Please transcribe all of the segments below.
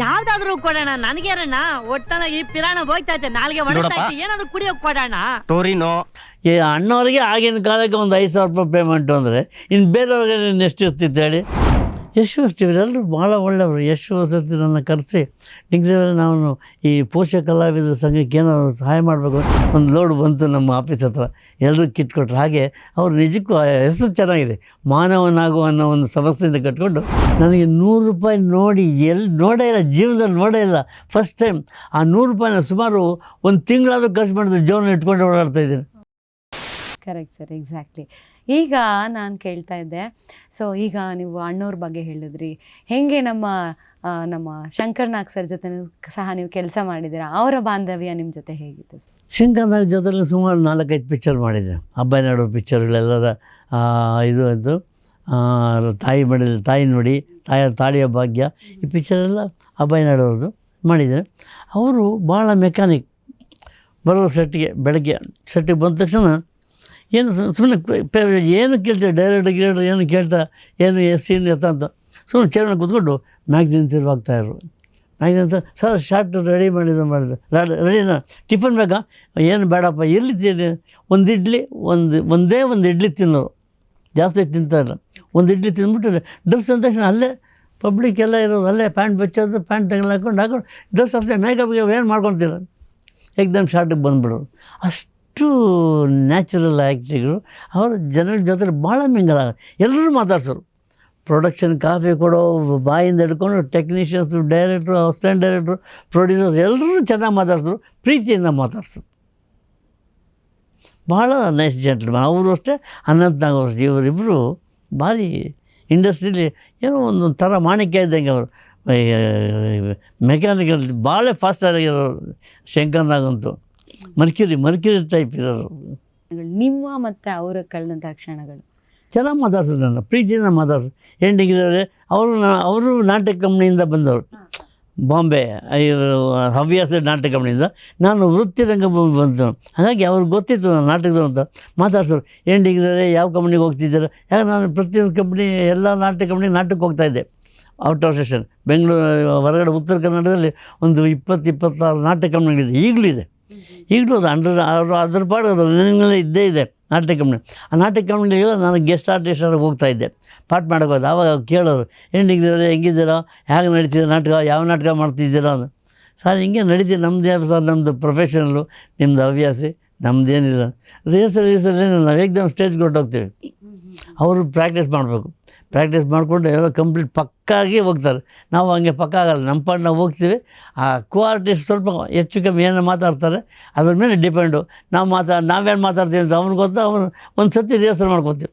ಯಾವ್ದಾದ್ರು ಕೊಡೋಣ. ನನಗೇನಣ್ಣ ಒಟ್ಟನ ಈ ಪಿರಾಣ ಹೋಗ್ತಾ ಇದೆ. ನಾಲ್ಗೆ ನೋಡಪ್ಪ. ಏನಾದ್ರು ಕುಡಿಯೋಕ್ ಕೊಡೋಣ? ಟೋರಿನೋ? ಈ ಅಣ್ಣವ್ರಿಗೆ ಆಗಿನ ಕಾಲಕ್ಕೆ ಒಂದು ಐದು ಸಾವಿರ ರೂಪಾಯಿ ಪೇಮೆಂಟ್ ಅಂದರೆ ಇನ್ನು ಬೇರೆಯವ್ರಿಗೆ ನೆಸ್ಟ್ ಎಷ್ಟು ಇರ್ತಿತ್ತು ಹೇಳಿ. ಯಶು ಅಷ್ಟು, ಇವರೆಲ್ಲರೂ ಭಾಳ ಒಳ್ಳೆಯವರು. ಯಶು ವಸತಿ ನನ್ನ ಕರೆಸಿ ಡಿಗ್ರಿ ನಾನು ಈ ಪೋಷಕ ಕಲಾವಿದ ಸಂಘಕ್ಕೆ ಏನೋ ಸಹಾಯ ಮಾಡಬೇಕು ಒಂದು ಲೋಡ್ ಬಂತು ನಮ್ಮ ಆಫೀಸ್ ಹತ್ರ. ಎಲ್ಲರೂ ಕಿಟ್ ಕೊಟ್ಟರು ಹಾಗೆ ಅವ್ರು ನಿಜಕ್ಕೂ ಹೆಸರು ಚೆನ್ನಾಗಿದೆ. ಮಾನವನಾಗುವ ಅನ್ನೋ ಒಂದು ಸಮಸ್ಯೆಯಿಂದ ಕಟ್ಕೊಂಡು ನನಗೆ ನೂರು ರೂಪಾಯಿ ನೋಡಿ ಎಲ್ಲಿ ನೋಡೇ ಇಲ್ಲ, ಜೀವನದಲ್ಲಿ ನೋಡೇ ಇಲ್ಲ. ಫಸ್ಟ್ ಟೈಮ್ ಆ ನೂರು ರೂಪಾಯಿನ ಸುಮಾರು ಒಂದು ತಿಂಗಳಾದರೂ ಖರ್ಚು ಮಾಡಿದ್ರೆ ಜೀವನ ಇಟ್ಕೊಂಡು ಓಡಾಡ್ತಾ ಇದ್ದೀನಿ. ಕರೆಕ್ಟ್ ಸರ್ ಎಕ್ಸಾಕ್ಟ್ಲಿ ಈಗ ನಾನು ಕೇಳ್ತಾ ಇದ್ದೆ. ಸೊ ಈಗ ನೀವು ಅಣ್ಣವ್ರ ಬಗ್ಗೆ ಹೇಳಿದ್ರಿ. ಹೆಂಗೆ ನಮ್ಮ ನಮ್ಮ ಶಂಕರ್ ನಾಗ್ ಸರ್ ಜೊತೆ ಸಹ ನೀವು ಕೆಲಸ ಮಾಡಿದ್ದೀರಾ? ಅವರ ಬಾಂಧವ್ಯ ನಿಮ್ಮ ಜೊತೆ ಹೇಗಿತ್ತು ಸರ್? ಶಂಕರ್ನಾಗ್ ಜೊತೆಲಿ ಸುಮಾರು ನಾಲ್ಕೈದು ಪಿಕ್ಚರ್ ಮಾಡಿದ್ದೆ ಅಬ್ಬಾಯಿ ನಾಡು ಪಿಕ್ಚರ್ಗಳೆಲ್ಲರ ಇದು ಅದು ತಾಯಿ ಮಡಿ ತಾಯಿ ನೋಡಿ ತಾಯ ತಾಳಿಯ ಭಾಗ್ಯ, ಈ ಪಿಕ್ಚರೆಲ್ಲ ಅಬ್ಬಾಯಿ ನಾಡೋರ್ದು ಮಾಡಿದ್ದಾರೆ ಅವರು ಭಾಳ ಮೆಕ್ಯಾನಿಕ್ ಬರೋ ಸೆಟ್ಗೆ, ಬೆಳಗ್ಗೆ ಸೆಟ್ಟಿಗೆ ಬಂದ ತಕ್ಷಣ ಏನು ಸುಮ್ಮನೆ ಏನು ಕೇಳ್ತಾ ಡೈರೆಕ್ಟ್ ಗಿರೇಟರ್ ಏನು ಕೇಳ್ತಾ? ಏನು ಎಸ್ ಏನು ಎತ್ತ ಅಂತ. ಸುಮ್ಮನೆ ಚೇರ್ಮನ್ ಕೂತ್ಕೊಂಡು ಮ್ಯಾಗ್ಝಿನ್ ತಿರುವಾಗ್ತಾಯಿದ್ರು ಮ್ಯಾಗ್ಝಿನ್ ಅಂತ ಸರ್ ಶಾರ್ಟ್ ರೆಡಿ ಮಾಡಿದ್ದು ಮಾಡಿದ್ರು ರೆಡಿನಾ ಟಿಫನ್ ಬೇಕಾ? ಏನು ಬೇಡಪ್ಪ, ಎಲ್ಲಿ ತಿನ್ನಿ ಒಂದು ಇಡ್ಲಿ, ಒಂದು, ಒಂದೇ ಒಂದು ಇಡ್ಲಿ ತಿನ್ನೋರು. ಜಾಸ್ತಿ ತಿಂತಾಯಿಲ್ಲ ಒಂದು ಇಡ್ಲಿ ತಿಂದ್ಬಿಟ್ಟು ಡ್ರೆಸ್ ಅಂದ ತಕ್ಷಣ ಅಲ್ಲೇ ಪಬ್ಲಿಕ್ ಎಲ್ಲ ಇರೋದು, ಅಲ್ಲೇ ಪ್ಯಾಂಟ್ ಬೆಚ್ಚೋದು, ಪ್ಯಾಂಟ್ ತೆಗೆದು ಹಾಕೊಂಡು ಹಾಕೊಂಡು ಡ್ರೆಸ್ ಅಷ್ಟೇ. ಮೇಕಪ್ಗೆ ಏನು ಮಾಡ್ಕೊತಿಲ್ಲ. ಏಕ್ದಮ್ ಶಾರ್ಟಿಗೆ ಬಂದುಬಿಡೋರು. ಅಷ್ಟು ನ್ಯಾಚುರಲ್ ಆ್ಯಕ್ಟಿಗಳು ಅವರು ಜನರ ಜೊತೆ ಭಾಳ ಮಿಂಗಲ್ ಎಲ್ಲರೂ ಮಾತಾಡ್ಸೋರು. ಪ್ರೊಡಕ್ಷನ್ ಕಾಫಿ ಕೊಡೋ ಬಾಯಿಂದ ಹಿಡ್ಕೊಂಡು technicians, director assistant director, producers ಎಲ್ಲರೂ ಚೆನ್ನಾಗಿ ಮಾತಾಡ್ಸಿದ್ರು ಪ್ರೀತಿಯಿಂದ ಮಾತಾಡ್ಸೋರು. ಭಾಳ ನೈಸ್ ಜೆಂಟ್ಲ್ಮನ್. ಅವರು ಅಷ್ಟೇ ಅನಂತ್ ನಾಗ್ ಅವರು ಅಷ್ಟೇ. ಇವರಿಬ್ಬರು ಭಾರಿ ಇಂಡಸ್ಟ್ರೀಲಿ ಏನೋ ಒಂದು ಥರ ಮಾಣಿಕ್ಯ ಇದ್ದಂಗೆ ಅವರು. ಮೆಕ್ಯಾನಿಕಲ್ ಭಾಳ ಫಾಸ್ಟ್ ಆಗಿರೋರು ಮರ್ಕ್ಯೂರಿ ಮರ್ಕ್ಯೂರಿ ಟೈಪ್ ಇರೋರು. ನಿಮ್ಮ ಮತ್ತು ಅವರ ಕಳೆದಂಥ ಕ್ಷಣಗಳು. ಚೆನ್ನಾಗಿ ಮಾತಾಡ್ಸೋದು ನನ್ನ ಪ್ರೀತಿಯಿಂದ ಮಾತಾಡ್ಸು ಹೆಂಡಿಗಿರೋರೆ ಡಿಗ್ರಿ ಅವರೇ ಅವರು ನಾ- ಅವರು ನಾಟಕ ಕಂಪ್ನಿಯಿಂದ ಬಂದವರು. ಬಾಂಬೆ ಹವ್ಯಾಸ ನಾಟಕ ಕಂಪ್ನಿಯಿಂದ. ನಾನು ವೃತ್ತಿ ರಂಗಭೂಮಿ ಬಂದು ಹಾಗಾಗಿ ಅವ್ರಿಗೆ ಗೊತ್ತಿತ್ತು ನಾನು ನಾಟಕದವ್ರು ಅಂತ ಮಾತಾಡ್ಸೋರು. ಹೆಂಡಿಗಿರೋರೆ ಡಿಗ್ರಿ ಯಾವ ಕಂಪ್ನಿಗೆ ಹೋಗ್ತಿದ್ದೀರ. ಯಾಕೆ ನಾನು ಪ್ರತಿಯೊಂದು ಕಂಪ್ನಿ ಎಲ್ಲ ನಾಟಕ ಕಂಪ್ನಿ ನಾಟಕಕ್ಕೆ ಹೋಗ್ತಾ ಇದ್ದೆ. ಔಟ್ ಆಫ್ ಸ್ಟೇಷನ್ ಬೆಂಗಳೂರು ಹೊರಗಡೆ ಉತ್ತರ ಕನ್ನಡದಲ್ಲಿ ಒಂದು ಇಪ್ಪತ್ತು ಇಪ್ಪತ್ತಾರು ನಾಟಕ ಕಂಪ್ನಿಗಳಿದೆ. ಈಗಲೂ ಇದೆ. ಈಗಲೂ ಅದು ಅಂಡರ್ ಅವರು ಅದ್ರ ಪಾಡು ಅದು ಇದ್ದೇ ಇದೆ ನಾಟಕ ಕಂಪ್ನಿ ಆ ನಾಟಕ ಕಂಪ್ನಿಗೆಲ್ಲ ನಾನು ಗೆಸ್ಟ್ ಆರ್ಟಿಸ್ಟ್ ಆಗಿ ಹೋಗ್ತಾ ಇದ್ದೆ. ಪಾಠ ಅವಾಗ ಆವಾಗ ಕೇಳೋರು ಹೆಂಗಿದ್ದೀರೋ ಹೆಂಗಿದ್ದೀರಾ ಹೇಗೆ ನಡೀತೀರ ನಾಟಕ ಯಾವ ನಾಟಕ ಮಾಡ್ತಿದ್ದೀರಾ ಅಂತ. ಸರ್ ಹಿಂಗೆ ನಡೀತೀವಿ ನಮ್ಮದು ಸರ್ ನಮ್ಮದು ಪ್ರೊಫೆಷನಲ್ಲು ನಿಮ್ಮದು ಹವ್ಯಾಸಿ ನಮ್ಮದೇನಿಲ್ಲ ರಿಹರ್ಸಲ್ ರಿಹರ್ಸಲ್ ಏನಿಲ್ಲ ನಾವು ಏಕ್ದಮ್ ಸ್ಟೇಜ್ಗೆ ಹೊರಟೋಗ್ತೀವಿ. ಅವರು ಪ್ರಾಕ್ಟೀಸ್ ಮಾಡಬೇಕು. ಪ್ರಾಕ್ಟೀಸ್ ಮಾಡಿಕೊಂಡು ಕಂಪ್ಲೀಟ್ ಪಕ್ಕಾಗಿ ಹೋಗ್ತಾರೆ. ನಾವು ಹಂಗೆ ಪಕ್ಕ ಆಗಲ್ಲ. ನಮ್ಮ ಪಾಡ್ ನಾವು ಹೋಗ್ತೀವಿ. ಆ ಕೋ ಆರ್ಟಿಸ್ಟ್ ಸ್ವಲ್ಪ ಹೆಚ್ಚು ಕಮ್ಮಿ ಏನೋ ಮಾತಾಡ್ತಾರೆ, ಅದ್ರ ಮೇಲೆ ಡಿಪೆಂಡು ನಾವು ಮಾತಾ ನಾವೇನು ಮಾತಾಡ್ತೀವಿ ಅಂತ ಅವ್ನಿಗೆ ಗೊತ್ತಾ? ಅವನು ಒಂದು ಸರ್ತಿ ರಿಹರ್ಸಲ್ ಮಾಡ್ಕೊತೀವಿ.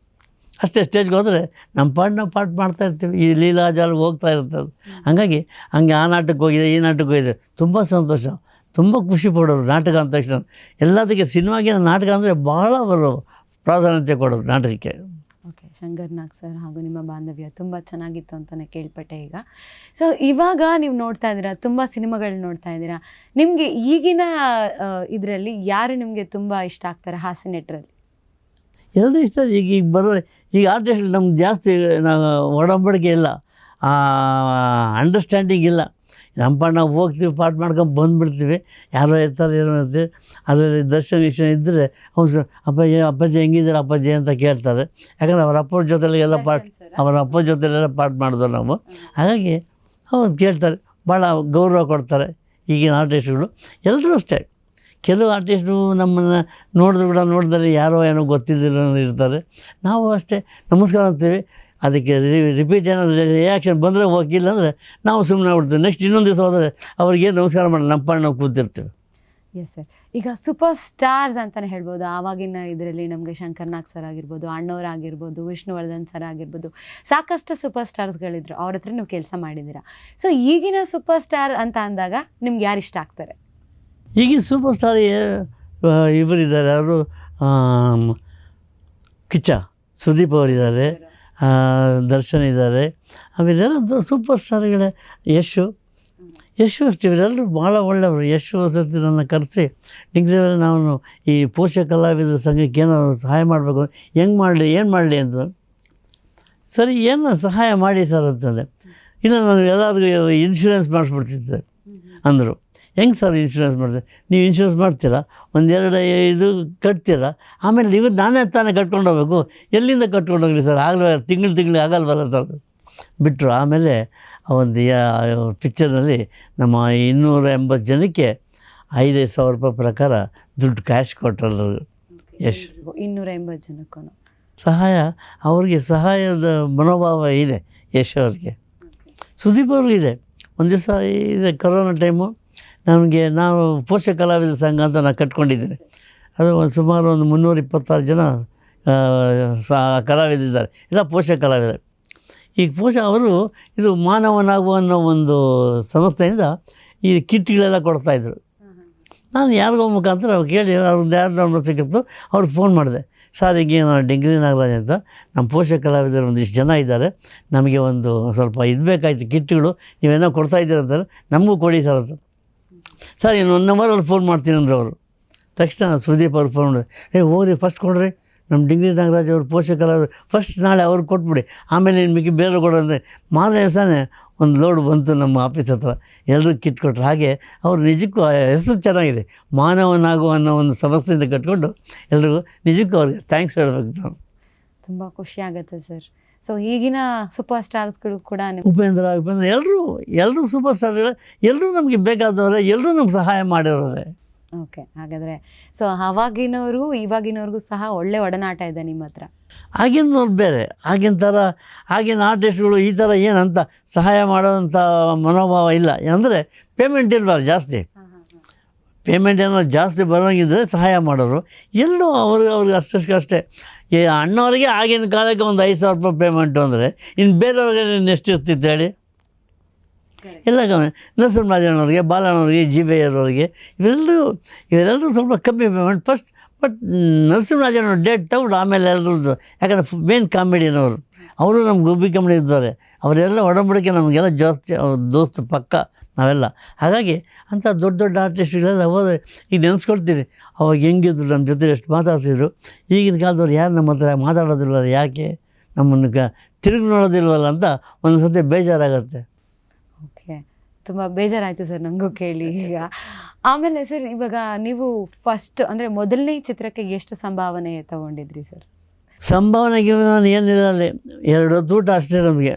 ಅಷ್ಟೇ ಸ್ಟೇಜ್ಗೆ ಹೋದರೆ ನಮ್ಮ ಪಾಡ್ ನಾವು ಪಾಠ ಮಾಡ್ತಾ ಇರ್ತೀವಿ. ಈ ಲೀಲಾಜಾಲ್ಗೆ ಹೋಗ್ತಾ ಇರ್ತದೆ. ಹಾಗಾಗಿ ಹಂಗೆ ಆ ನಾಟಕಕ್ಕೆ ಹೋಗಿದೆ, ಈ ನಾಟಕಕ್ಕೆ ಹೋಗಿದೆ. ತುಂಬ ಸಂತೋಷ. ತುಂಬ ಖುಷಿ ಪಡೋರು ನಾಟಕ ಅಂದ ತಕ್ಷಣ. ಎಲ್ಲದಕ್ಕೆ ಸಿನಿಮಾಗಿನ ನಾಟಕ ಅಂದರೆ ಭಾಳ ಅವರು ಪ್ರಾಧಾನ್ಯತೆ ಕೊಡೋದು ನಾಟಕಕ್ಕೆ. ಶಂಕರ್ ನಾಗ್ ಸರ್ ಹಾಗೂ ನಿಮ್ಮ ಬಾಂಧವ್ಯ ತುಂಬ ಚೆನ್ನಾಗಿತ್ತು ಅಂತಲೇ ಕೇಳ್ಪಟ್ಟೆ ಈಗ. ಸೊ ಇವಾಗ ನೀವು ನೋಡ್ತಾ ಇದ್ದೀರಾ, ತುಂಬ ಸಿನಿಮಾಗಳು ನೋಡ್ತಾ ಇದ್ದೀರಾ, ನಿಮಗೆ ಈಗಿನ ಇದರಲ್ಲಿ ಯಾರು ನಿಮಗೆ ತುಂಬ ಇಷ್ಟ ಆಗ್ತಾರೆ ಹಾಸ್ಯ ನಟರಲ್ಲಿ? ಎಲ್ಲರೂ ಇಷ್ಟ, ಈಗ ಈಗ ಬರೋ, ಈಗ ಆರ್ಟಿಸ್ಟ್ ನಮ್ಗೆ ಜಾಸ್ತಿ, ನಾವು ಒಡಂಬಡಿಕೆ ಇಲ್ಲ ಅಂಡರ್ಸ್ಟ್ಯಾಂಡಿಂಗ್ ಇಲ್ಲ. ನಮ್ಮ ನಾವು ಹೋಗ್ತೀವಿ ಪಾಠ ಮಾಡ್ಕೊಂಡು ಬಂದುಬಿಡ್ತೀವಿ. ಯಾರೋ ಇರ್ತಾರೆ ಏನೋ ಇರ್ತೀವಿ. ಅದರಲ್ಲಿ ದರ್ಶನ ವಿಷಯ ಇದ್ದರೆ ಅವ್ರು ಸ ಅಪ್ಪಾಜಿ ಅಪ್ಪಾಜಿ ಹೆಂಗಿದ್ದಾರೆ ಅಪ್ಪಾಜಿ ಅಂತ ಕೇಳ್ತಾರೆ. ಯಾಕಂದರೆ ಅವ್ರ ಅಪ್ಪ ಜೊತೆಲಿ ಎಲ್ಲ ಪಾಠ ಅವರ ಅಪ್ಪ ಜೊತೆಲೆಲ್ಲ ಪಾಠ ಮಾಡಿದ್ರು ನಾವು. ಹಾಗಾಗಿ ಅವ್ರು ಕೇಳ್ತಾರೆ ಭಾಳ ಗೌರವ ಕೊಡ್ತಾರೆ ಈಗಿನ ಆರ್ಟಿಸ್ಟ್ಗಳು. ಎಲ್ಲರೂ ಅಷ್ಟೇ. ಕೆಲವು ಆರ್ಟಿಸ್ಟು ನಮ್ಮನ್ನು ನೋಡಿದ್ರು ಕೂಡ ನೋಡಿದ್ರೆ ಯಾರೋ ಏನೋ ಗೊತ್ತಿದ್ದಿರೋ ಇರ್ತಾರೆ. ನಾವು ಅಷ್ಟೇ. ನಮಸ್ಕಾರ ಅಂತೀವಿ. ಅದಕ್ಕೆ ರಿಪೀಟ್ ಏನಾದರೂ ರಿಯಾಕ್ಷನ್ ಬಂದರೆ ಹೋಗಿಲ್ಲ ಅಂದರೆ ನಾವು ಸುಮ್ಮನೆ ಆಗ್ಬಿಡ್ತೀವಿ. ನೆಕ್ಸ್ಟ್ ಇನ್ನೊಂದು ದಿವಸ ಹೋದರೆ ಅವ್ರಿಗೆ ನಮಸ್ಕಾರ ಮಾಡಿ ನಮ್ಮ ಪಾಡ್ ನಾವು ಕೂತಿರ್ತೀವಿ. ಎಸ್ ಸರ್ ಈಗ ಸೂಪರ್ ಸ್ಟಾರ್ಸ್ ಅಂತಲೇ ಹೇಳ್ಬೋದು. ಆವಾಗಿನ ಇದರಲ್ಲಿ ನಮಗೆ ಶಂಕರ್ ನಾಗ್ ಸರ್ ಆಗಿರ್ಬೋದು ಅಣ್ಣವ್ರು ಆಗಿರ್ಬೋದು ವಿಷ್ಣುವರ್ಧನ್ ಸರ್ ಆಗಿರ್ಬೋದು. ಸಾಕಷ್ಟು ಸೂಪರ್ ಸ್ಟಾರ್ಸ್ಗಳಿದ್ರು ಅವ್ರ ಹತ್ರ ನೀವು ಕೆಲಸ ಮಾಡಿದ್ದೀರಾ? ಸೊ ಈಗಿನ ಸೂಪರ್ ಸ್ಟಾರ್ ಅಂತ ಅಂದಾಗ ನಿಮ್ಗೆ ಯಾರು ಇಷ್ಟ ಆಗ್ತಾರೆ? ಈಗಿನ ಸೂಪರ್ ಸ್ಟಾರ್ ಇವರಿದ್ದಾರೆ. ಅವರು ಕಿಚ್ಚ ಸುದೀಪ್ ಅವರಿದ್ದಾರೆ. ದರ್ಶನ್ ಇದ್ದಾರೆ. ಆಮೇಲೆ ಸೂಪರ್ ಸ್ಟಾರ್ಗಳೇ ಯಶು. ಯಶು ಅಷ್ಟು ಇವರೆಲ್ಲರೂ ಭಾಳ ಒಳ್ಳೆಯವರು. ಯಶು ವಸತಿ ನನ್ನ ಕರೆಸಿ ಡಿಗ್ರಿ ನಾನು ಈ ಪೋಷಕ ಕಲಾವಿದರ ಸಂಘಕ್ಕೆ ಏನಾದರೂ ಸಹಾಯ ಮಾಡಬೇಕು, ಹೆಂಗೆ ಮಾಡಲಿ, ಏನು ಮಾಡಲಿ ಅಂತ. ಸರಿ, ಏನು ಸಹಾಯ ಮಾಡಿ ಸರ್ ಅಂತಂದೆ. ಇಲ್ಲ, ನಾನು ಎಲ್ಲರಿಗೂ ಇನ್ಶೂರೆನ್ಸ್ ಮಾಡಿಸ್ಬಿಡ್ತಿದ್ದೆ ಅಂದರು. ಹೆಂಗೆ ಸರ್ ಇನ್ಶೂರೆನ್ಸ್ ಮಾಡಿದೆ? ನೀವು ಇನ್ಶೂರೆನ್ಸ್ ಮಾಡ್ತೀರಾ? ಒಂದೆರಡು ಇದು ಕಟ್ತೀರಾ? ಆಮೇಲೆ ನೀವು ನಾನೇ ತಾನೇ ಕಟ್ಕೊಂಡು ಹೋಗ್ಬೇಕು. ಎಲ್ಲಿಂದ ಕಟ್ಕೊಂಡು ಹೋಗಲಿ ಸರ್? ಆಗಲ್ಲ ತಿಂಗಳು ತಿಂಗಳು ಆಗಲ್ವಲ್ಲ ಸರ್ ಬಿಟ್ಟರು ಆಮೇಲೆ ಆ ಒಂದು ಪಿಕ್ಚರ್ನಲ್ಲಿ ನಮ್ಮ ಇನ್ನೂರ ಎಂಬತ್ತು ಜನಕ್ಕೆ ಐದೈದು ಸಾವಿರ ರೂಪಾಯಿ ಪ್ರಕಾರ ದುಡ್ಡು ಕ್ಯಾಶ್ ಕೊಟ್ಟರು ಯಶ್ ಇನ್ನೂರ ಎಂಬತ್ತು ಜನಕ್ಕೂ ಸಹಾಯ ಅವ್ರಿಗೆ ಸಹಾಯದ ಮನೋಭಾವ ಇದೆ ಯಶ್ ಅವ್ರಿಗೆ. ಸುದೀಪ್ ಅವ್ರಿಗಿದೆ. ಒಂದು ದಿವಸ ಇದೆ ಕೊರೋನಾ ಟೈಮು ನಮಗೆ ನಾವು ಪೋಷಕ ಕಲಾವಿದ ಸಂಘ ಅಂತ ನಾನು ಕಟ್ಕೊಂಡಿದ್ದೀನಿ. ಅದು ಒಂದು ಸುಮಾರು ಒಂದು ಮುನ್ನೂರ ಇಪ್ಪತ್ತಾರು ಜನ ಸಾ ಕಲಾವಿದಿದ್ದಾರೆ ಎಲ್ಲ ಪೋಷಕ ಕಲಾವಿದರು. ಈಗ ಪೋಷ, ಅವರು ಇದು ಮಾನವನಾಗುವ ಅನ್ನೋ ಒಂದು ಸಂಸ್ಥೆಯಿಂದ ಈ ಕಿಟ್ಗಳೆಲ್ಲ ಕೊಡ್ತಾಯಿದ್ರು ನಾನು ಯಾರಿಗೋ ಮುಖಾಂತರ ಅವ್ರು ಕೇಳಿ ಅವ್ರದ್ದು ಯಾರು ನಂಬರ್ ಸಿಕ್ಕಿತ್ತು ಅವ್ರಿಗೆ ಫೋನ್ ಮಾಡಿದೆ. ಸರ್ ಹೀಗೆ ನಾನು ಡಿಗ್ರಿ ನಾಗರಾಜ್ ಅಂತ ನಮ್ಮ ಪೋಷಕ ಕಲಾವಿದರು ಒಂದಿಷ್ಟು ಜನ ಇದ್ದಾರೆ. ನಮಗೆ ಒಂದು ಸ್ವಲ್ಪ ಇದು ಬೇಕಾಯಿತು ಕಿಟ್ಗಳು ನೀವೇನೋ ಕೊಡ್ತಾ ಇದ್ದೀರ ಅಂತಾರೆ. ನಮಗೂ ಕೊಡಿ ಸರ್ ಅಂತ ಸರ್, ಇನ್ನು ಒನ್ ಅವರಲ್ಲಿ ಫೋನ್ ಮಾಡ್ತೀನಿ ಅಂದ್ರೆ ಅವರು. ತಕ್ಷಣ ಸುದೀಪ್ ಅವ್ರು ಫೋನ್ ಮಾಡಿದ್ರು ಏ, ಹೋಗ್ರಿ ಫಸ್ಟ್ ಕೊಡ್ರಿ. ನಮ್ಮ ಡಿಂಗ್ರಿ ನಾಗರಾಜ್ ಅವ್ರು ಪೋಷಕರ ಫಸ್ಟ್ ನಾಳೆ ಅವ್ರಿಗೆ ಕೊಟ್ಬಿಡಿ. ಆಮೇಲೆ ಇನ್ನು ಮಿಕ್ಕಿ ಬೇರೆ ಕೊಡೋಂದರೆ ಮಾರನೇ ದಿವಸನೇ ಒಂದು ಲೋಡ್ ಬಂತು ನಮ್ಮ ಆಫೀಸ್ ಹತ್ರ. ಎಲ್ಲರೂ ಕಿಟ್ ಕೊಟ್ಟರು ಹಾಗೆ ಅವ್ರು ನಿಜಕ್ಕೂ ಹೆಸರು ಚೆನ್ನಾಗಿದೆ. ಮಾನವನಾಗು ಅನ್ನೋ ಒಂದು ಸಮಸ್ಯೆಯಿಂದ ಕಟ್ಕೊಂಡು ಎಲ್ರಿಗೂ ನಿಜಕ್ಕೂ ಅವ್ರಿಗೆ ಥ್ಯಾಂಕ್ಸ್ ಹೇಳಬೇಕು ನಾವು ತುಂಬ ಖುಷಿ ಆಗುತ್ತೆ ಸರ್. ಸೊ ಈಗಿನ ಸೂಪರ್ ಸ್ಟಾರ್ಸ್ಗಳು ಕೂಡ ಉಪೇಂದ್ರ ಉಪೇಂದ್ರ ಎಲ್ಲರೂ ಎಲ್ಲರೂ ಸೂಪರ್ ಸ್ಟಾರ್ಗಳು ಎಲ್ಲರೂ ನಮಗೆ ಬೇಕಾದವರೇ ಎಲ್ಲರೂ ನಮ್ಗೆ ಸಹಾಯ ಮಾಡಿರೋರೆ. ಓಕೆ ಹಾಗಾದ್ರೆ ಸೊ ಅವಾಗಿನವರು ಇವಾಗಿನವ್ರಿಗೂ ಸಹ ಒಳ್ಳೆ ಒಡನಾಟ ಇದೆ ನಿಮ್ಮ ಹತ್ರ. ಆಗಿನವ್ರು ಬೇರೆ ಆಗಿನ ಥರ ಆಗಿನ ಆರ್ಟಿಸ್ಟ್ಗಳು ಈ ಥರ ಏನಂತ ಸಹಾಯ ಮಾಡೋವಂಥ ಮನೋಭಾವ ಇಲ್ಲ. ಅಂದರೆ ಪೇಮೆಂಟ್ ಇಲ್ವಲ್ಲ ಜಾಸ್ತಿ. ಪೇಮೆಂಟ್ ಏನೋ ಜಾಸ್ತಿ ಬರೋಂಗಿದ್ರೆ ಸಹಾಯ ಮಾಡೋರು. ಎಲ್ಲೂ ಅವ್ರಿಗೆ ಅವ್ರಿಗೆ ಅಷ್ಟಷ್ಟು ಅಷ್ಟೇ ಈ ಅಣ್ಣವ್ರಿಗೆ ಆಗಿನ ಕಾಲಕ್ಕೆ ಒಂದು ಐದು ಸಾವಿರ ರೂಪಾಯಿ ಪೇಮೆಂಟು ಅಂದರೆ ಇನ್ನು ಬೇರೆಯವ್ರಿಗೆ ಎಷ್ಟು ಇರ್ತಿತ್ತು ಹೇಳಿ? ಎಲ್ಲ ಕಮ್ಮಿ ನರಸಿಂಹರಾಜಣ್ಣವ್ರಿಗೆ ಬಾಲಣ್ಣವ್ರಿಗೆ ಜಿ ಬಿ ಅವ್ರಿಗೆ ಇವೆಲ್ಲರೂ ಇವರೆಲ್ಲರೂ ಸ್ವಲ್ಪ ಕಮ್ಮಿ ಪೇಮೆಂಟ್ ಫಸ್ಟ್ ಬಟ್ ನರಸಿಂಹರಾಜನ ಡೇಟ್ ತಗೊಂಡು ಆಮೇಲೆ ಎಲ್ಲರದ್ದು, ಯಾಕಂದರೆ ಮೇನ್ ಕಾಮಿಡಿಯನವರು ಅವರು. ನಮ್ಮ ಗುಬ್ಬಿ ಕಾಮಿಡಿ ಇದ್ದಾರೆ ಅವರೆಲ್ಲ ಒಡಂಬಡಿಕೆ ನಮಗೆಲ್ಲ ಜಾಸ್ತಿ, ಅವ್ರ ದೋಸ್ತು ಪಕ್ಕ, ನಾವೆಲ್ಲ. ಹಾಗಾಗಿ ಅಂಥ ದೊಡ್ಡ ದೊಡ್ಡ ಆರ್ಟಿಸ್ಟ್ಗಳೆಲ್ಲ ಹೋದರೆ ಈಗ ನೆನೆಸ್ಕೊಳ್ತೀರಿ ಅವಾಗ ಹೆಂಗಿದ್ರು ನಮ್ಮ ಜೊತೆ ಎಷ್ಟು ಮಾತಾಡ್ತಿದ್ರು. ಈಗಿನ ಕಾಲದವ್ರು ಯಾರು ನಮ್ಮ ಹತ್ರ ಮಾತಾಡೋದಿಲ್ಲ ಯಾಕೆ ನಮ್ಮನ್ನು ಕ, ತಿರುಗಿ ನೋಡೋದಿಲ್ವಲ್ಲ ಅಂತ ಒಂದು ಸರ್ತಿ ಬೇಜಾರಾಗತ್ತೆ. ತುಂಬ ಬೇಜಾರಾಯಿತು ಸರ್ ನನಗೂ ಕೇಳಿ ಈಗ. ಆಮೇಲೆ ಸರ್ ಇವಾಗ ನೀವು ಫಸ್ಟ್ ಅಂದರೆ ಮೊದಲನೇ ಚಿತ್ರಕ್ಕೆ ಎಷ್ಟು ಸಂಭಾವನೆ ತಗೊಂಡಿದ್ರಿ ಸರ್? ಸಂಭಾವನೆ ನಾನು ಏನಿಲ್ಲ ಅಲ್ಲಿ. ಎರಡು ಊಟ ಅಷ್ಟೇ ನಮಗೆ.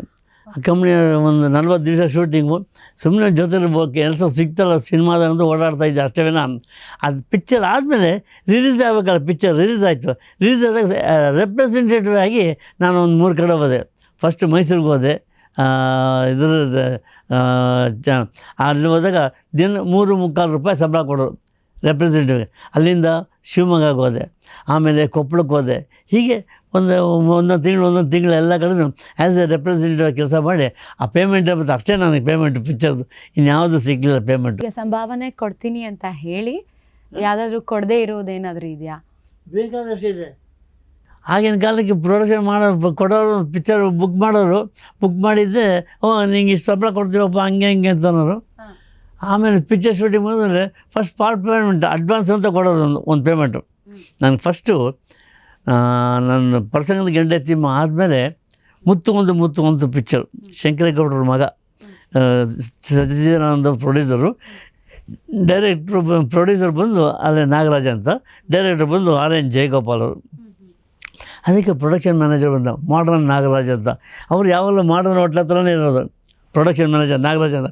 ಕಂಪ್ನಿ ಒಂದು ನಲ್ವತ್ತು ದಿವಸ ಶೂಟಿಂಗು ಸುಮ್ಮನೆ ಜೊತೆಲಿ ಕೆಲಸ ಸಿಗ್ತಲ್ಲ ಸಿನಿಮಾದ ಅಂತ ಓಡಾಡ್ತಾ ಇದ್ದೆ ಅಷ್ಟೇ ನಾನು ಅದು ಪಿಕ್ಚರ್ ಆದಮೇಲೆ ರಿಲೀಸ್ ಆಗಬೇಕಲ್ಲ ಪಿಕ್ಚರ್ ರಿಲೀಸ್ ಆಯಿತು. ರಿಲೀಸ್ ಆದಾಗ ರೆಪ್ರೆಸೆಂಟೇಟಿವ್ ಆಗಿ ನಾನು ಒಂದು ಮೂರು ಕಡೆ ಹೋದೆ. ಫಸ್ಟ್ ಮೈಸೂರಿಗೆ ಹೋದೆ. ಇದ್ರ ಅಲ್ಲಿ ಹೋದಾಗ ದಿನ ಮೂರು ಮುಕ್ಕಾಲು ರೂಪಾಯಿ ಸಂಬಳ ಕೊಡೋರು ರೆಪ್ರೆಸೆಂಟೇಟಿವ್ಗೆ ಅಲ್ಲಿಂದ ಶಿವಮೊಗ್ಗಕ್ಕೆ ಹೋದೆ. ಆಮೇಲೆ ಕೊಪ್ಪಳಕ್ಕೆ ಹೋದೆ. ಹೀಗೆ ಒಂದು ಒಂದೊಂದು ತಿಂಗಳು ಒಂದೊಂದು ತಿಂಗಳು ಎಲ್ಲ ಕಡೆನೂ ಆ್ಯಸ್ ಎ ರೆಪ್ರೆಸೆಂಟಿವ್ ಕೆಲಸ ಮಾಡಿ ಆ ಪೇಮೆಂಟ್ ಮತ್ತು ಅಷ್ಟೇ ನನಗೆ ಪೇಮೆಂಟ್ ಪಿಕ್ಚರ್ದು ಇನ್ಯಾವುದು ಸಿಗಲಿಲ್ಲ ಪೇಮೆಂಟ್ ಸಂಭಾವನೆ ಕೊಡ್ತೀನಿ ಅಂತ ಹೇಳಿ ಯಾವುದಾದ್ರೂ ಕೊಡದೇ ಇರೋದೇನಾದರೂ ಇದೆಯಾ? ಬೇಕಾದಷ್ಟಿದೆ. ಆಗಿನ ಕಾಲಕ್ಕೆ ಪ್ರೊಡಕ್ಷನ್ ಮಾಡೋ ಕೊಡೋರು ಪಿಕ್ಚರ್ ಬುಕ್ ಮಾಡೋರು ಬುಕ್ ಮಾಡಿದ್ದೆ ಓ ನಿಂಗೆ ಇಷ್ಟು ಸಂಬಳ ಕೊಡ್ತೀವಪ್ಪ ಹಂಗೆ ಹಂಗೆ ಅಂತ ಅನ್ನೋರು. ಆಮೇಲೆ ಪಿಕ್ಚರ್ ಶೂಟಿಂಗ್ ಬಂದರೆ ಫಸ್ಟ್ ಪಾರ್ಟ್ ಪೇಮೆಂಟ್ ಅಡ್ವಾನ್ಸ್ ಅಂತ ಕೊಡೋದು ಒಂದು ಒಂದು ಪೇಮೆಂಟು ನಾನು ಫಸ್ಟು ನನ್ನ ಪ್ರಸಂಗದ ಗೆಂಡೆ ತಿಮ್ಮ ಆದಮೇಲೆ ಮುತ್ತು ಒಂದು ಮುತ್ತು ಒಂದು ಪಿಕ್ಚರ್ ಶಂಕರೇಗೌಡರ ಮಗ ಸಚ್ಚಿದಾನಂದ ಪ್ರೊಡ್ಯೂಸರು ಡೈರೆಕ್ಟ್ರು ಪ್ರೊಡ್ಯೂಸರ್ ಬಂದು ಅಲ್ಲೇ ನಾಗರಾಜ್ ಅಂತ. ಡೈರೆಕ್ಟ್ರ್ ಬಂದು ಆರ್ ಎನ್ ಜಯಗೋಪಾಲ್ ಅವರು. ಅದಕ್ಕೆ ಪ್ರೊಡಕ್ಷನ್ ಮ್ಯಾನೇಜರ್ ಬಂದ ಮಾಡ್ರನ್ ನಾಗರಾಜ್ ಅಂತ. ಅವ್ರು ಯಾವಾಗಲೂ ಮಾಡ್ರನ್ ಹೋಟ್ಲ ಹತ್ರನೇ ಇರೋದು. ಪ್ರೊಡಕ್ಷನ್ ಮ್ಯಾನೇಜರ್ ನಾಗರಾಜ್ ಅಂತ.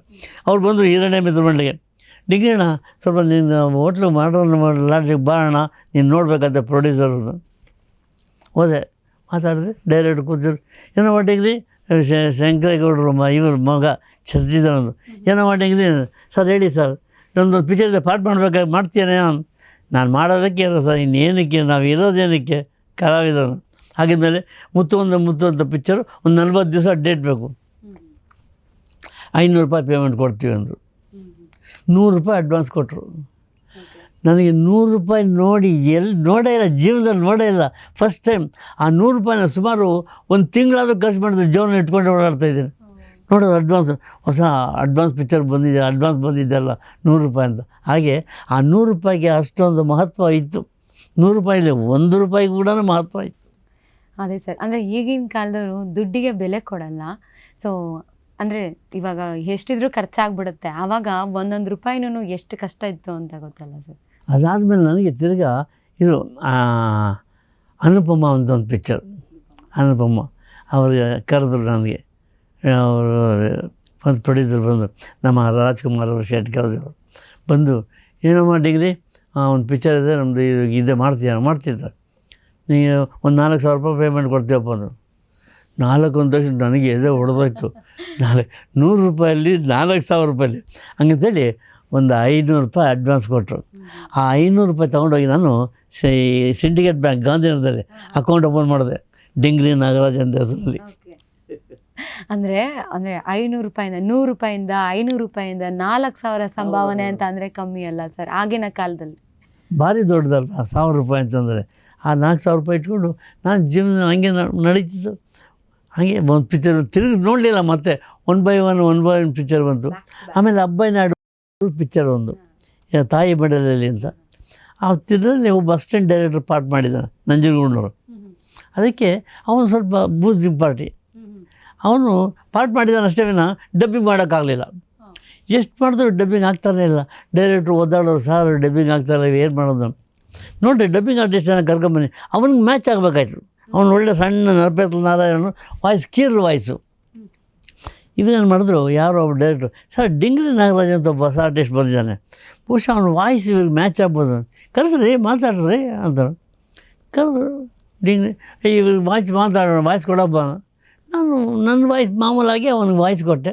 ಅವ್ರು ಬಂದರು ಮಿತ್ರ ಮಂಡಳಿಗೆ. ಡಿಗ್ರಿಣ ಸ್ವಲ್ಪ ನಿನ್ನ ಹೋಟ್ಲು ಮಾಡ್ರನ್ ಲಾಡ್ಜಿಗೆ ಬಾರೋಣ ನೀನು ನೋಡಬೇಕಂತ ಪ್ರೊಡ್ಯೂಸರ್ ಹೋದೆ. ಮಾತಾಡಿದೆ ಡೈರೆಕ್ಟ್ ಕೂತಿದ್ರು. ಏನೋ ಮಾಡಿಗ್ರಿ ಶಂಕರೇಗೌಡರು ಮ, ಇವರು ಮಗ ಚರ್ಚಿದನದು ಏನೋ ಮಾಡಿಗ್ರಿ ಸರ್, ಹೇಳಿ ಸರ್. ನಂದು ಪಿಕ್ಚರ್ ಇದೆ ಪಾರ್ಟ್ ಮಾಡ್ಬೇಕಾಗಿ ಮಾಡ್ತೀಯನೇ ನಾನು. ಮಾಡೋದಕ್ಕೆ ಇರೋ ಸರ್, ಇನ್ನೇನಕ್ಕೆ ನಾವು ಇರೋದೇನಕ್ಕೆ ಕಲಾವಿದನು ಹಾಗಿದ್ಮೇಲೆ ಮುತ್ತು ಒಂದು ಮುತ್ತು ಅಂತ ಪಿಕ್ಚರು ಒಂದು ನಲ್ವತ್ತು ದಿವಸ ಡೇಟ್ ಬೇಕು. ಐನೂರು ರೂಪಾಯಿ ಪೇಮೆಂಟ್ ಕೊಡ್ತೀವಿ ಅಂದರು. ನೂರು ರೂಪಾಯಿ ಅಡ್ವಾನ್ಸ್ ಕೊಟ್ಟರು ನನಗೆ ನೂರು ರೂಪಾಯಿ ನೋಡಿ ಎಲ್ಲಿ ನೋಡೇ ಇಲ್ಲ, ಜೀವನದಲ್ಲಿ ನೋಡೇ ಇಲ್ಲ. ಫಸ್ಟ್ ಟೈಮ್ ಆ ನೂರು ರೂಪಾಯಿನ ಸುಮಾರು ಒಂದು ತಿಂಗಳಾದರೂ ಖರ್ಚು ಮಾಡಿದ್ರೆ ಜೀವನ ಇಟ್ಕೊಂಡು ಓಡಾಡ್ತಾ ಇದ್ದೀನಿ. ನೋಡೋದು ಅಡ್ವಾನ್ಸ್ ಹೊಸ ಅಡ್ವಾನ್ಸ್ ಪಿಕ್ಚರ್ ಬಂದಿದೆ ಅಡ್ವಾನ್ಸ್ ಬಂದಿದ್ದೆಲ್ಲ ನೂರು ರೂಪಾಯಿ ಅಂತ. ಹಾಗೆ ಆ ನೂರು ರೂಪಾಯಿಗೆ ಅಷ್ಟೊಂದು ಮಹತ್ವ ಇತ್ತು. ನೂರು ರೂಪಾಯಿಲಿ ಒಂದು ರೂಪಾಯಿ ಕೂಡ ಮಹತ್ವ ಇತ್ತು ಅದೇ ಸರ್ ಅಂದರೆ ಈಗಿನ ಕಾಲದವರು ದುಡ್ಡಿಗೆ ಬೆಲೆ ಕೊಡಲ್ಲ. ಸೊ ಅಂದರೆ ಇವಾಗ ಎಷ್ಟಿದ್ರೂ ಖರ್ಚಾಗ್ಬಿಡುತ್ತೆ. ಆವಾಗ ಒಂದೊಂದು ರೂಪಾಯಿನೂ ಎಷ್ಟು ಕಷ್ಟ ಇತ್ತು ಅಂತ ಗೊತ್ತಲ್ಲ ಸರ್. ಅದಾದಮೇಲೆ ನನಗೆ ತಿರ್ಗಾ ಇದು ಅನುಪಮ ಅಂತ ಒಂದು ಪಿಕ್ಚರ್ ಅನುಪಮ ಅವ್ರಿಗೆ ಕರೆದ್ರು ನನಗೆ. ಅವರು ಒಂದು ಪ್ರೊಡ್ಯೂಸರ್ ಬಂದು ನಮ್ಮ ರಾಜ್ಕುಮಾರ್ ಅವರು ಶೆಟ್ ಕರೆದಿದ್ರು ಬಂದು ಏನಮ್ಮ ಡಿಗ್ರಿ ಒಂದು ಪಿಕ್ಚರ್ ಇದೆ ನಮ್ಮದು ಇದು, ಇದೆ ಮಾಡ್ತೀಯ ಮಾಡ್ತಿರ್ತಾರೆ ನೀವು ಒಂದು ನಾಲ್ಕು ಸಾವಿರ ರೂಪಾಯಿ ಪೇಮೆಂಟ್ ಕೊಡ್ತೀವಪ್ಪ ಅಂದರು. ನಾಲ್ಕು ಒಂದು ತಕ್ಷಣ ನನಗೆ ಎದೆ ಹೊಡೆದೋಯ್ತು. ನಾಲ್ಕು ನೂರು ರೂಪಾಯಲ್ಲಿ ನಾಲ್ಕು ಸಾವಿರ ರೂಪಾಯಲ್ಲಿ. ಹಂಗಂತೇಳಿ ಒಂದು ಐನೂರು ರೂಪಾಯಿ ಅಡ್ವಾನ್ಸ್ ಕೊಟ್ಟರು ಆ ಐನೂರು ರೂಪಾಯಿ ತೊಗೊಂಡೋಗಿ ನಾನು ಸಿಂಡಿಕೇಟ್ ಬ್ಯಾಂಕ್ ಗಾಂಧಿನಗರದಲ್ಲಿ ಅಕೌಂಟ್ ಓಪನ್ ಮಾಡಿದೆ. ಡಿಂಗ್ರಿ ನಾಗರಾಜ್ ಅಂತ ಹೆಸರಲ್ಲಿ. ಅಂದರೆ ಅಂದರೆ ಐನೂರು ರೂಪಾಯಿಂದ ನೂರು ರೂಪಾಯಿಂದ ಐನೂರು ರೂಪಾಯಿಂದ ನಾಲ್ಕು ಸಾವಿರ ಸಂಭಾವನೆ ಅಂತ ಅಂದರೆ ಕಮ್ಮಿ ಅಲ್ಲ ಸರ್ ಆಗಿನ ಕಾಲದಲ್ಲಿ. ಭಾರಿ ದೊಡ್ಡದಲ್ಲ ಸಾವಿರ ರೂಪಾಯಿ ಅಂತಂದರೆ. ಆ ನಾಲ್ಕು ಸಾವಿರ ರೂಪಾಯಿ ಇಟ್ಕೊಂಡು ನಾನು ಜಿಮ್ ಹಂಗೆ ನಡೀತು ಸರ್. ಹಾಗೆ ಒಂದು ಪಿಕ್ಚರ್ ತಿರುಗಿ ನೋಡಲಿಲ್ಲ ಮತ್ತೆ one by one one by one picture ಬಂತು. ಆಮೇಲೆ ಅಬ್ಬಾಯಿ ನಾಡು ಪಿಕ್ಚರ್ ಒಂದು ತಾಯಿ ಬಡಲಲ್ಲಿ ಅಂತ. ಆ ತಿರುಗಲ್ಲಿ ಬಸ್ ಸ್ಟ್ಯಾಂಡ್ ಡೈರೆಕ್ಟರ್ ಪಾರ್ಟ್ ಮಾಡಿದ್ದಾನೆ ನಂಜನಗೂಡನವರು. ಅದಕ್ಕೆ ಅವನು ಸ್ವಲ್ಪ ಬೂಸ್ ಪಾರ್ಟಿ. ಅವನು ಪಾರ್ಟ್ ಮಾಡಿದ್ದಾನೆ ಅಷ್ಟೇ ವಿನ ಡಬ್ಬಿಂಗ್ ಮಾಡೋಕ್ಕಾಗಲಿಲ್ಲ. ಎಷ್ಟು ಮಾಡಿದ್ರು ಡಬ್ಬಿಂಗ್ ಆಗ್ತಾನೆ ಇಲ್ಲ. ಡೈರೆಕ್ಟ್ರು ಒದ್ದಾಡೋರು ಸಾರ್ ಡಬ್ಬಿಂಗ್ ಆಗ್ತಾಯಿಲ್ಲ ಏನು ಮಾಡೋದು? ನೋಡಿರಿ ಡಬ್ಬಿಂಗ್ ಆರ್ಟಿಸ್ಟನ್ನು ಕರ್ಕೊಂಬನ್ನಿ. ಅವನಿಗೆ ಮ್ಯಾಚ್ ಆಗಬೇಕಾಯ್ತು. ಅವನು ಒಳ್ಳೆ ಸಣ್ಣ ನರಪೇತ ನಾರಾಯಣ ವಾಯ್ಸ್ ಕೀರ್ಲು ವಾಯ್ಸು. ಇವನೇನು ಮಾಡಿದ್ರು? ಯಾರೋ ಒಬ್ಬ ಡೈರೆಕ್ಟ್ರು ಸರ್ ಡಿಂಗ್ರಿ ನಾಗರಾಜ್ ಅಂತ ಒಬ್ಬ ಹೊಸ ಆರ್ಟಿಸ್ಟ್ ಬಂದಿದ್ದಾನೆ. ಬಹುಶಃ ಅವ್ನ ವಾಯ್ಸ್ ಇವ್ರಿಗೆ ಮ್ಯಾಚ್ ಆಗ್ಬೋದು. ಕರೆಸ್ರಿ ಮಾತಾಡ್ರಿ ಅಂತಾರೆ ಕರೆದ್ರು ಡಿಂಗ್ರಿ ಇವ್ರಿಗೆ ವಾಯ್ಸ್ ಮಾತಾಡೋಣ ವಾಯ್ಸ್ ಕೊಡಪ್ಪ. ನಾನು ನನ್ನ ವಾಯ್ಸ್ ಮಾಮೂಲಾಗಿ ಅವನಿಗೆ ವಾಯ್ಸ್ ಕೊಟ್ಟೆ.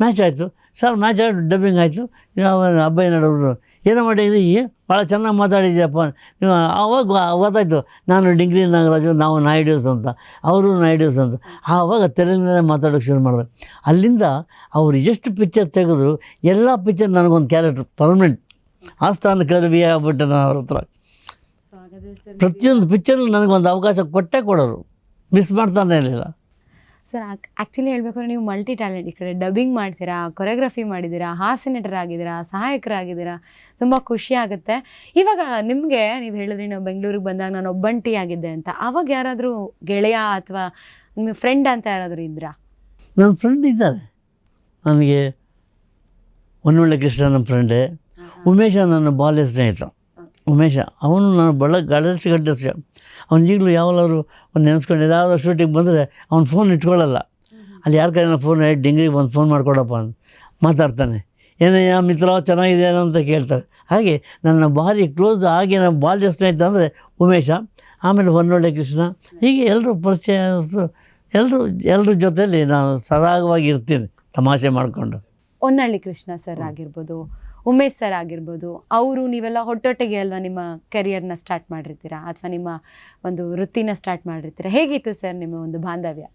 ಮ್ಯಾಚ್ ಆಯಿತು. ಸರ್ ಮ್ಯಾಚ್ ಆಯಿತು ಡಬ್ಬಿಂಗ್ ಆಯಿತು. ಅವನ ಅಬ್ಬಯ್ಯ ನಡವರು ಏನೋ ಮಾಡಿದ್ರಿ? ಭಾಳ ಚೆನ್ನಾಗಿ ಮಾತಾಡಿದ್ಯಪ್ಪ. ನೀವು ಆವಾಗ ಗೊತ್ತಾಯಿತು. ನಾನು ಡಿಂಗ್ರಿ ನಾಗರಾಜು ನಾವು ನಾಯ್ಡೂಸ್ ಅಂತ. ಅವರು ನಾಯ್ಡೂಸ್ ಅಂತ. ಆವಾಗ ತೆಲುಗಿನಲ್ಲೇ ಮಾತಾಡೋಕ್ಕೆ ಶುರು ಮಾಡಿದೆ. ಅಲ್ಲಿಂದ ಅವರು ಎಷ್ಟು ಪಿಕ್ಚರ್ ತೆಗೆದ್ರು ಎಲ್ಲ ಪಿಕ್ಚರ್ ನನಗೊಂದು ಕ್ಯಾರೆಕ್ಟ್ರ್ ಪರ್ಮನೆಂಟ್ ಆಸ್ಥಾನ ಕರ್ವಿ ಆಗ್ಬಿಟ್ಟೆ ನಾನು ಅವ್ರ ಹತ್ರ. ಪ್ರತಿಯೊಂದು ಪಿಕ್ಚರ್ ನನಗೊಂದು ಅವಕಾಶ ಕೊಟ್ಟೇ ಕೊಡೋರು. ಮಿಸ್ ಮಾಡ್ತಾನೆ ಇರಲಿಲ್ಲ. ಸರ್ ಆ್ಯಕ್ಚುಲಿ ಹೇಳಬೇಕಂದ್ರೆ ನೀವು ಮಲ್ಟಿ ಟ್ಯಾಲೆಂಟ್ ಈ ಕಡೆ ಡಬ್ಬಿಂಗ್ ಮಾಡ್ತೀರಾ ಕೊರಿಯೋಗ್ರಫಿ ಮಾಡಿದ್ದೀರಾ ಹಾಸ್ಯ ನಟರಾಗಿದ್ದೀರಾ ಸಹಾಯಕರಾಗಿದ್ದೀರಾ ತುಂಬ ಖುಷಿ ಆಗುತ್ತೆ. ಇವಾಗ ನಿಮಗೆ ನೀವು ಹೇಳಿದ್ರಿ ನಾವು ಬೆಂಗಳೂರಿಗೆ ಬಂದಾಗ ನಾನು ಒಬ್ಬಂಟಿ ಆಗಿದ್ದೆ ಅಂತ. ಆವಾಗ ಯಾರಾದರೂ ಗೆಳೆಯ ಅಥವಾ ನಿಮ್ಮ ಫ್ರೆಂಡ್ ಅಂತ ಯಾರಾದರೂ ಇದ್ರಾ? ನನ್ನ ಫ್ರೆಂಡ್ ಇದ್ದಾರೆ. ನನಗೆ ಒನ್ನೊಳ್ಳೆ ಕೃಷ್ಣ ನನ್ನ ಫ್ರೆಂಡೇ ಉಮೇಶ ನನ್ನ ಬಾಲ್ಯ ಸ್ನೇಹಿತ ಉಮೇಶ, ಅವನು ನಾನು ಬಳ ಗಡಸಿ ಗಡ್ಡಸ ಅವ್ನು ಈಗಲೂ ಯಾವಾಗಲಾದ್ರು ಒಂದು ನೆನೆಸ್ಕೊಂಡು ಯಾವ್ದಾದ್ರು ಶೂಟಿಂಗ್ ಬಂದರೆ ಅವ್ನು ಫೋನ್ ಇಟ್ಕೊಳ್ಳಲ್ಲ. ಅಲ್ಲಿ ಯಾರ ಕೈನ ಫೋನ್ ಡಿಂಗ್ರಿಗೆ ಒಂದು ಫೋನ್ ಮಾಡಿಕೊಡಪ್ಪ ಅಂತ ಮಾತಾಡ್ತಾನೆ. ಏನಯ್ಯ ಮಿತ್ರ ಚೆನ್ನಾಗಿದೆಯೇನೋ ಅಂತ ಕೇಳ್ತಾರೆ. ಹಾಗೆ ನನ್ನ ಭಾರಿ ಕ್ಲೋಸ್ ಆಗಿ ನಮ್ಮ ಬಾಲ್ಯ ಸ್ನೇಹಿತ ಅಂದರೆ ಉಮೇಶ, ಆಮೇಲೆ ಹೊನ್ನೊಳ್ಳೆ ಕೃಷ್ಣ, ಹೀಗೆ ಎಲ್ಲರೂ ಪರಿಚಯ ಎಲ್ಲರೂ ಎಲ್ಲರ ಜೊತೆಯಲ್ಲಿ ನಾನು ಸರಾಗವಾಗಿ ಇರ್ತೀನಿ, ತಮಾಷೆ ಮಾಡಿಕೊಂಡು. ಹೊನ್ನಳ್ಳಿ ಕೃಷ್ಣ ಸರ್ ಆಗಿರ್ಬೋದು ಉಮೇಶ್ ಸರ್ ಆಗಿರ್ಬೋದು, ಅವರು ನೀವೆಲ್ಲ ಹೊಟ್ಟೊಟ್ಟಿಗೆ ಅಲ್ವಾ ನಿಮ್ಮ ಕೆರಿಯರ್ನ ಸ್ಟಾರ್ಟ್ ಮಾಡಿರ್ತೀರಾ? ಅಥವಾ ನಿಮ್ಮ ಒಂದು ವೃತ್ತಿನ ಸ್ಟಾರ್ಟ್ ಮಾಡಿರ್ತೀರಾ? ಹೇಗಿತ್ತು ಸರ್ ನಿಮ್ಮ ಒಂದು ಬಾಂಧವ್ಯ?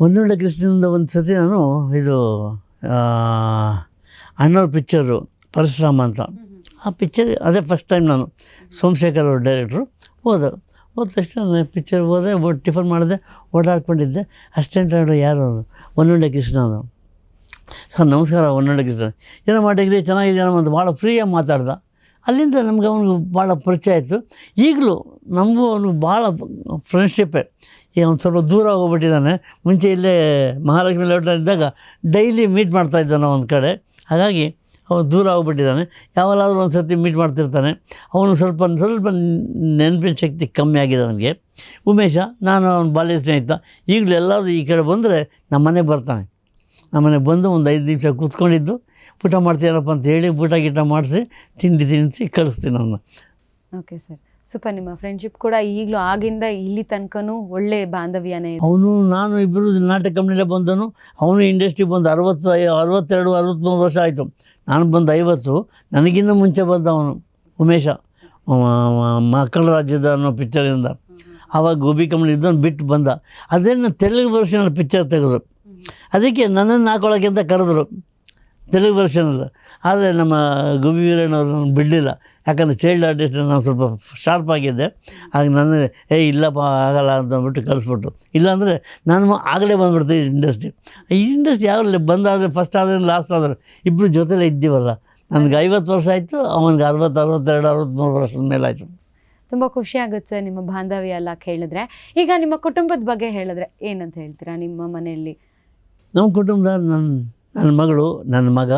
ಒಂದೊಳ್ಳೆ ಕೃಷ್ಣನಿಂದ ಒಂದು ಸತಿ ನಾನು ಇದು ಅಣ್ಣವ್ರ ಪಿಕ್ಚರು ಪರಶುರಾಮ ಅಂತ. ಆ ಪಿಕ್ಚರ್ ಅದೇ ಫಸ್ಟ್ ಟೈಮ್ ನಾನು. ಸೋಮಶೇಖರ್ ಅವ್ರ ಡೈರೆಕ್ಟ್ರು ಹೋದರು ಹೋದ ತಕ್ಷಣ ನಾನು ಪಿಕ್ಚರ್ ಹೋದೆ ಟಿಫನ್ ಮಾಡಿದೆ, ಓಡಾಡ್ಕೊಂಡಿದ್ದೆ. ಡೈರೆಕ್ಟರ್ ಯಾರು? ಹೊನ್ನೊಳ್ಳೆ ಕೃಷ್ಣ ಅದು. ಸರ್, ನಮಸ್ಕಾರ ಹೊನ್ನೊಳ್ಳೆ ಕೃಷ್ಣ. ಏನೋ ಮಾಡಿದ್ರಿ ಚೆನ್ನಾಗಿದೆಯೋ ಅಂತ ಭಾಳ ಫ್ರೀಯಾಗಿ ಮಾತಾಡ್ದ. ಅಲ್ಲಿಂದ ನಮ್ಗೆ ಅವನಿಗೆ ಭಾಳ ಪರಿಚಯ ಆಯಿತು. ಈಗಲೂ ನಮಗೂ ಅವನಿಗೆ ಭಾಳ ಫ್ರೆಂಡ್ಶಿಪ್ಪೇ ಈಗ ಅವ್ನು ಸ್ವಲ್ಪ ದೂರ ಹೋಗ್ಬಿಟ್ಟಿದ್ದಾನೆ. ಮುಂಚೆ ಇಲ್ಲೇ ಮಹಾಲಕ್ಷ್ಮಿ ಲೇಔಟ್ ಇದ್ದಾಗ ಡೈಲಿ ಮೀಟ್ ಮಾಡ್ತಾ ಇದ್ದಾನೆ ಒಂದು ಕಡೆ. ಹಾಗಾಗಿ ಅವನು ದೂರ ಆಗ್ಬಿಟ್ಟಿದ್ದಾನೆ ಯಾವಾಗಲಾದರೂ ಒಂದು ಸರ್ತಿ ಮೀಟ್ ಮಾಡ್ತಿರ್ತಾನೆ. ಅವನು ಸ್ವಲ್ಪ ಸ್ವಲ್ಪ ನೆನಪಿನ ಶಕ್ತಿ ಕಮ್ಮಿ ಆಗಿದೆ ಅವನಿಗೆ. ಉಮೇಶ, ನಾನು ಅವನ ಬಾಲ್ಯ ಸ್ನೇಹಿತ. ಈಗಲೂ ಎಲ್ಲರೂ ಈ ಕಡೆ ಬಂದರೆ ನಮ್ಮನೆಗೆ ಬರ್ತಾನೆ. ನಮ್ಮನೆಗೆ ಬಂದು ಒಂದು ಐದು ನಿಮಿಷ ಕೂತ್ಕೊಂಡಿದ್ದು ಊಟ ಮಾಡ್ತೀರಪ್ಪ ಅಂತ ಹೇಳಿ ಊಟ ಗೀಟ ಮಾಡಿಸಿ ತಿಂಡಿ ತಿನ್ನಿಸಿ ಕಳಿಸ್ತೀನಿ ಅವನ್ನ ಓಕೆ ಸರ್ ಸೂಪರ್ ನಿಮ್ಮ ಫ್ರೆಂಡ್ಶಿಪ್ ಕೂಡ ಈಗಲೂ ಆಗಿಂದ ಇಲ್ಲಿ ತನಕನೂ ಒಳ್ಳೆ ಬಾಂಧವ್ಯನೇ ಅವನು ನಾನು ಇಬ್ಬರು ನಾಟಕ ಕಂಪ್ನಿಲೇ ಬಂದನು. ಅವನು ಇಂಡಸ್ಟ್ರಿ ಬಂದು ಅರವತ್ತು ಐ ಅರವತ್ತೆರಡು ಅರವತ್ತ್ಮೂರು ವರ್ಷ ಆಯಿತು. ನಾನು ಬಂದು ಐವತ್ತು ನನಗಿನ್ನ ಮುಂಚೆ ಬಂದ ಅವನು ಉಮೇಶ ಮಕ್ಕಳ ರಾಜ್ಯದ ಅನ್ನೋ ಪಿಕ್ಚರಿಂದ ಆವಾಗ ಗೋಬಿ ಕಂಪ್ನಿ ಇದ್ದವನು ಬಿಟ್ಟು ಬಂದ. ಅದೇನು ತೆಲುಗು ವರ್ಷ ಪಿಕ್ಚರ್ ತೆಗೆದ್ರು. ಅದಕ್ಕೆ ನನ್ನನ್ನು ಅಂತ ಕರೆದ್ರು. ತೆಲುಗು ವರ್ಷನಲ್ಲ ಆದರೆ ನಮ್ಮ ಗುಬಿ ವೀರಣ್ಣವ್ರು ಬಿಡಲಿಲ್ಲ. ಯಾಕಂದರೆ ಚೈಲ್ಡ್ ಆರ್ಟಿಸ್ಟ್ ನಾನು ಸ್ವಲ್ಪ ಶಾರ್ಪ್ ಆಗಿದ್ದೆ. ಆಗ ನನ್ನ, ಏ, ಇಲ್ಲಪ್ಪ, ಆಗಲ್ಲ ಅಂತ ಅಂದ್ಬಿಟ್ಟು ಕಳಿಸ್ಬಿಟ್ಟು ಇಲ್ಲಾಂದರೆ ನಾನು ಆಗಲೇ ಬಂದ್ಬಿಡ್ತೀನಿ ಇಂಡಸ್ಟ್ರಿ ಈ ಇಂಡಸ್ಟ್ರಿ ಯಾವಾಗಲೇ ಬಂದಾದರೆ ಫಸ್ಟ್ ಆದರೆ ಲಾಸ್ಟ್ ಆದರೆ ಇಬ್ಬರು ಜೊತೆಲೇ ಇದ್ದೀವಲ್ಲ. ನನಗೆ ಐವತ್ತು ವರ್ಷ ಆಯಿತು, ಅವನಿಗೆ ಅರವತ್ತು, ಅರವತ್ತೆರಡು ಅರವತ್ತ್ಮೂರು ವರ್ಷದ ಮೇಲೆ ಆಯಿತು. ತುಂಬ ಖುಷಿ ಆಗುತ್ತೆ ನಿಮ್ಮ ಬಾಂಧವ್ಯ ಎಲ್ಲ ಕೇಳಿದ್ರೆ. ಈಗ ನಿಮ್ಮ ಕುಟುಂಬದ ಬಗ್ಗೆ ಹೇಳಿದ್ರೆ ಏನಂತ ಹೇಳ್ತೀರಾ ನಿಮ್ಮ ಮನೆಯಲ್ಲಿ? ನಮ್ಮ ಕುಟುಂಬದ ನನ್ನ ನನ್ನ ಮಗಳು ನನ್ನ ಮಗ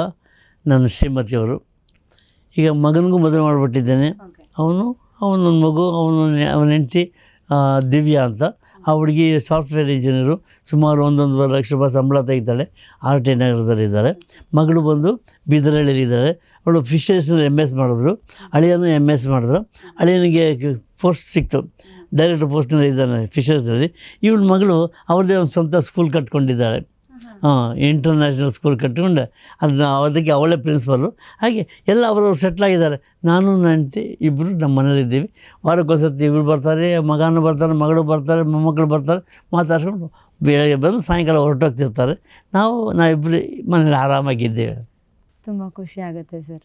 ನನ್ನ ಶ್ರೀಮತಿಯವರು. ಈಗ ಮಗನಿಗೂ ಮದುವೆ ಮಾಡಿಬಿಟ್ಟಿದ್ದೇನೆ. ಅವನು ಅವನೊಂದು ಮಗು ಅವನು ಅವನ ಹೆಂಡತಿ ದಿವ್ಯಾ ಅಂತ. ಆ ಹುಡುಗಿ ಸಾಫ್ಟ್ವೇರ್ ಇಂಜಿನಿಯರು ಸುಮಾರು ಒಂದೊಂದುವರೆ ಲಕ್ಷ ರೂಪಾಯಿ ಸಂಬಳ ತೆಗಿತಾಳೆ. ಆರ್ ಟಿ ನಗರದಲ್ಲಿದ್ದಾರೆ ಮಗಳು ಬಂದು ಬಿದರಳ್ಳಿಯಲ್ಲಿದ್ದಾರೆ ಅವಳು ಫಿಶರ್ಸ್ನಲ್ಲಿ ಎಂ ಎಸ್ ಮಾಡಿದ್ರು. ಅಳಿಯನು ಎಂ ಎಸ್ ಮಾಡಿದ್ರು. ಅಳಿಯನಿಗೆ ಪೋಸ್ಟ್ ಸಿಕ್ತು. ಡೈರೆಕ್ಟರ್ ಪೋಸ್ಟ್ನಲ್ಲಿ ಇದ್ದಾನೆ ಫಿಶರ್ಸ್ನಲ್ಲಿ ಇವಳ ಮಗಳು ಅವ್ರದ್ದೇ ಒಂದು ಸ್ವಂತ ಸ್ಕೂಲ್ ಕಟ್ಕೊಂಡಿದ್ದಾಳೆ ಇಂಟರ್ನ್ಯಾಷನಲ್ ಸ್ಕೂಲ್ ಕಟ್ಕೊಂಡು ಅದನ್ನ ಅದಕ್ಕೆ ಅವಳೇ ಪ್ರಿನ್ಸಿಪಲ್ಲು ಹಾಗೆ ಎಲ್ಲ ಅವರು ಸೆಟ್ಲಾಗಿದ್ದಾರೆ ನಾನು ಹೆಂಡ್ತಿ ಇಬ್ಬರು ನಮ್ಮ ಮನೇಲಿದ್ದೀವಿ ವಾರಕ್ಕೊಂದ್ಸತಿ ಇಬ್ಬರು ಬರ್ತಾರೆ, ಮಗನೂ ಬರ್ತಾರೆ ಮಗಳು ಬರ್ತಾರೆ, ಮೊಮ್ಮಕ್ಕಳು ಬರ್ತಾರೆ ಮಾತಾಡ್ಕೊಂಡು ಬೆಳಗ್ಗೆ ಬಂದು ಸಾಯಂಕಾಲ ಹೊರಟೋಗ್ತಿರ್ತಾರೆ. ನಾವು ನಾವಿಬ್ಬರು ಮನೇಲಿ ಆರಾಮಾಗಿದ್ದೇವೆ. ತುಂಬ ಖುಷಿ ಆಗುತ್ತೆ ಸರ್.